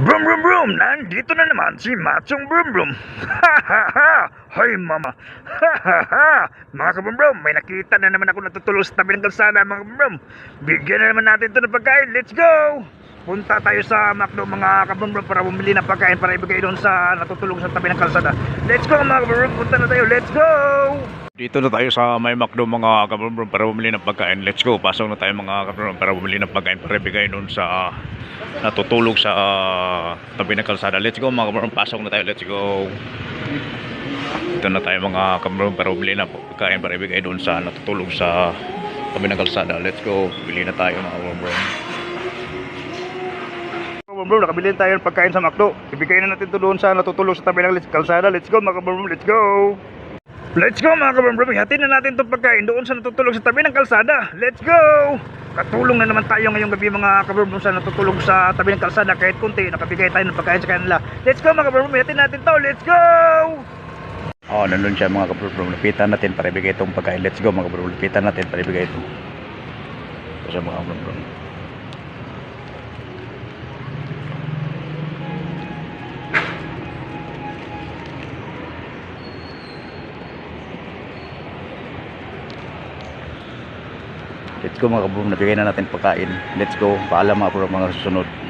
Brum brum brum! Nandito na naman si Machong Brum Brum! Ha ha ha! Hoy mama! Ha ha ha! Mga kabrum brum, may nakita na naman ako natutulog sa tabi ng kalsada mga kabrum brum! Bigyan na naman natin ito ng pagkain, let's go! Punta tayo sa McDo mga kabrum brum para bumili ng pagkain para ibigay doon sa natutulog sa tabi ng kalsada. Let's go mga kabrum brum, punta na tayo, let's go! Dito na tayo sa may McDo mga kabrum para bumili ng pagkain. Let's go. Pasok na tayo mga kabrum para bumili ng pagkain para ibigay doon sa natutulog sa ah, tabi ng kalsada. Let's go mga kabrum. Pasok na tayo. Let's go. Dito na tayo mga kabrum para bumili ng pagkain para ibigay doon sa natutulog sa tabi ng kalsada. Let's go. Bili na tayo mga kabrum. Bro, nakabili tayo ng pagkain sa McDo. Ibigay na natin ito doon sa natutulog sa tabi ng kalsada. Let's go mga kabrum. Let's go. Let's go mga kabambro, hatid na natin itong pagkain doon sa natutulog sa tabi ng kalsada. Let's go! Katulong na naman tayo ngayong gabi mga kabambro sa natutulog sa tabi ng kalsada kahit kunti, nakabigay tayo ng pagkain sa kanila. Let's go mga kabambro, hatid natin to. Let's go! Oh, nandun siya mga kabambro. Lapitan natin para ibigay itong pagkain. Let's go mga kabambro. Lapitan natin para ibigay ito. Ito siya mga kabambro. Let's go mga kabro, nabigay na natin pagkain. Let's go. Paalam mga kabro mga susunod.